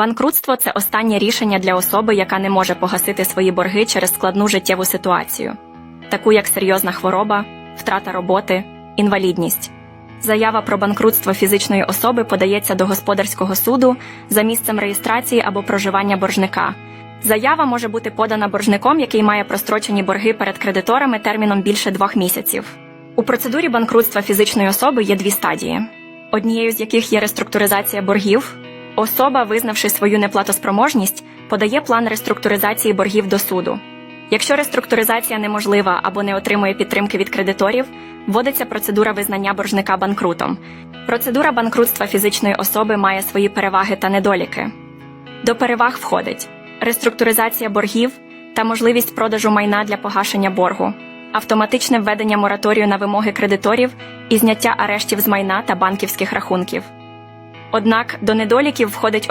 Банкрутство це останнє рішення для особи, яка не може погасити свої борги через складну життєву ситуацію, таку як серйозна хвороба, втрата роботи, інвалідність. Заява про банкрутство фізичної особи подається до господарського суду за місцем реєстрації або проживання боржника. Заява може бути подана боржником, який має прострочені борги перед кредиторами терміном більше двох місяців. У процедурі банкрутства фізичної особи є дві стадії, однією з яких є реструктуризація боргів. Особа, визнавши свою неплатоспроможність, подає план реструктуризації боргів до суду. Якщо реструктуризація неможлива або не отримує підтримки від кредиторів, вводиться процедура визнання боржника банкрутом. Процедура банкрутства фізичної особи має свої переваги та недоліки. До переваг входить реструктуризація боргів та можливість продажу майна для погашення боргу, автоматичне введення мораторію на вимоги кредиторів і зняття арештів з майна та банківських рахунків. Однак до недоліків входить